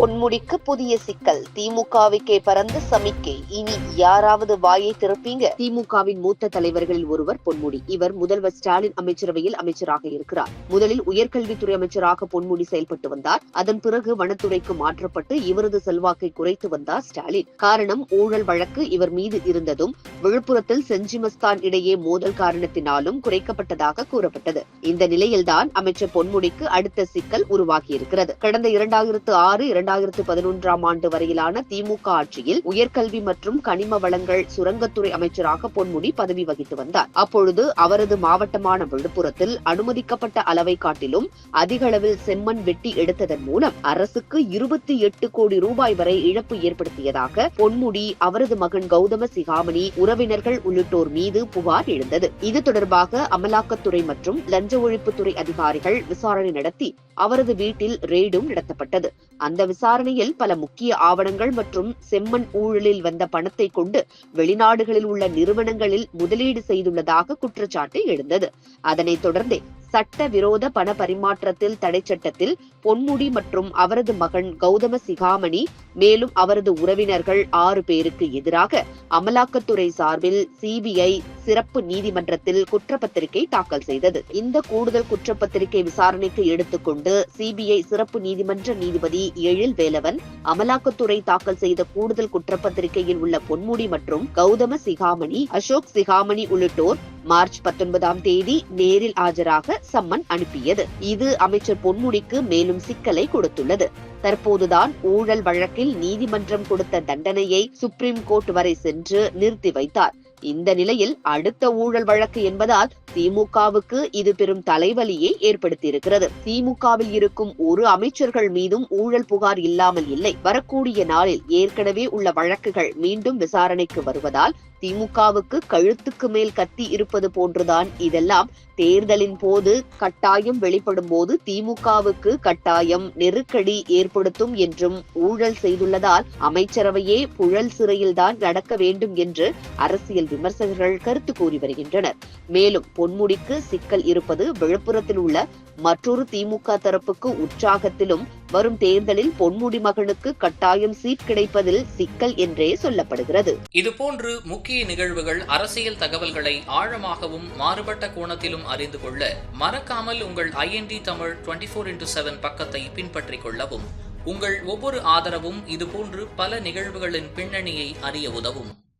பொன்முடிக்கு புதிய சிக்கல். திமுகவுக்கே பறந்து சமிக்கை. இனி யாராவது வாயை திறப்பீங்க? திமுகவின் மூத்த தலைவர்களில் ஒருவர் பொன்முடி. இவர் முதல்வர் ஸ்டாலின் அமைச்சரவையில் அமைச்சராக இருக்கிறார். முதலில் உயர்கல்வித்துறை அமைச்சராக பொன்முடி செயல்பட்டு வந்தார். அதன் பிறகு வனத்துறைக்கு மாற்றப்பட்டு இவரது செல்வாக்கை குறைத்து வந்தார் ஸ்டாலின். காரணம் ஊழல் வழக்கு இவர் மீது இருந்ததும் விழுப்புரத்தில் செஞ்சிமஸ்தான் இடையே மோதல் காரணத்தினாலும் குறைக்கப்பட்டதாக கூறப்பட்டது. இந்த நிலையில்தான் அமைச்சர் பொன்முடிக்கு அடுத்த சிக்கல் உருவாகியிருக்கிறது. கடந்த இரண்டாயிரத்து ஆறு இரண்டாயிரத்து பதினொன்றாம் ஆண்டு வரையிலான திமுக ஆட்சியில் உயர்கல்வி மற்றும் கனிம வளங்கள் சுரங்கத்துறை அமைச்சராக பொன்முடி பதவி வகித்து வந்தார். அப்பொழுது அவரது மாவட்டமான விழுப்புரத்தில் அனுமதிக்கப்பட்ட அளவை காட்டிலும் அதிக அளவில் செம்மண் வெட்டி எடுத்ததன் மூலம் அரசுக்கு இருபத்தி எட்டு கோடி ரூபாய் வரை இழப்பு ஏற்படுத்தியதாக பொன்முடி அவரது மகன் கௌதம சிகாமணி உறவினர்கள் உள்ளிட்டோர் மீது புகார் எழுந்தது. இது தொடர்பாக அமலாக்கத்துறை மற்றும் லஞ்ச ஒழிப்புத்துறை அதிகாரிகள் விசாரணை நடத்தி அவரது வீட்டில் ரெய்டும் நடத்தப்பட்டது. அந்த விசாரணையில் பல முக்கிய ஆவணங்கள் மற்றும் செம்மண் ஊழலில் வந்த பணத்தை கொண்டு வெளிநாடுகளில் உள்ள நிறுவனங்களில் முதலீடு செய்துள்ளதாக குற்றச்சாட்டு எழுந்தது. அதனைத் தொடர்ந்தே சட்ட விரோத பண பரிமாற்றத்தில் தடை சட்டத்தில் பொன்முடி மற்றும் அவரது மகன் கௌதம சிகாமணி மேலும் அவரது உறவினர்கள் ஆறு பேருக்கு எதிராக அமலாக்கத்துறை சார்பில் சிபிஐ சிறப்பு நீதிமன்றத்தில் குற்றப்பத்திரிகை தாக்கல் செய்தது. இந்த கூடுதல் குற்றப்பத்திரிகை விசாரணைக்கு எடுத்துக்கொண்டு சிபிஐ சிறப்பு நீதிமன்ற நீதிபதி எழில் வேலவன் அமலாக்கத்துறை தாக்கல் செய்த கூடுதல் குற்றப்பத்திரிகையில் உள்ள பொன்முடி மற்றும் கௌதம சிகாமணி அசோக் சிகாமணி உள்ளிட்டோர் மார்ச் பத்தொன்பதாம் தேதி நேரில் ஆஜராக சம்மன் அனுப்பியது. இது அமைச்சர் பொன்முடிக்கு மேலும் சிக்கலை கொடுத்துள்ளது. தற்போதுதான் ஊழல் வழக்கில் நீதிமன்றம் கொடுத்த தண்டனையை சுப்ரீம் கோர்ட் வரை சென்று நிறுத்தி வைத்தார். இந்த நிலையில் அடுத்த ஊழல் வழக்கு என்பதால் திமுகவுக்கு இது பெரும் தலைவலியை ஏற்படுத்தியிருக்கிறது. திமுகவில் இருக்கும் ஒரு அமைச்சர்கள் மீதும் ஊழல் புகார் இல்லாமல் இல்லை. வரக்கூடிய நாளில் ஏற்கனவே உள்ள வழக்குகள் மீண்டும் விசாரணைக்கு வருவதால் திமுகவுக்கு கழுத்துக்கு மேல் கத்தி இருப்பது போன்றுதான் இதெல்லாம். தேர்தலின் போது கட்டாயம் வெளிப்படும் போது திமுகவுக்கு கட்டாயம் நெருக்கடி ஏற்படுத்தும் என்றும் ஊழல் செய்துள்ளதால் அமைச்சரவையே புழல் சிறையில்தான் நடக்க வேண்டும் என்று அரசியல் விமர்சகர்கள் கருத்து கூறி வருகின்றனர். மேலும் பொன்முடிக்கு சிக்கல் இருப்பது விழுப்புரத்தில் உள்ள மற்றொரு திமுக தரப்புக்கு உற்சாகத்திலும் வரும் தேர்தலில் பொன்முடி மகனுக்கு கட்டாயம் சீட் கிடைப்பதில் சிக்கல் என்றே சொல்லப்படுகிறது. இதுபோன்று முக்கிய நிகழ்வுகள் அரசியல் தகவல்களை ஆழமாகவும் மாறுபட்ட கோணத்திலும் அறிந்து கொள்ள மறக்காமல் உங்கள் IND Tamil twenty four into seven பக்கத்தை பின்பற்றிக் கொள்ளவும். உங்கள் ஒவ்வொரு ஆதரவும் இதுபோன்று பல நிகழ்வுகளின் பின்னணியை அறிய உதவும்.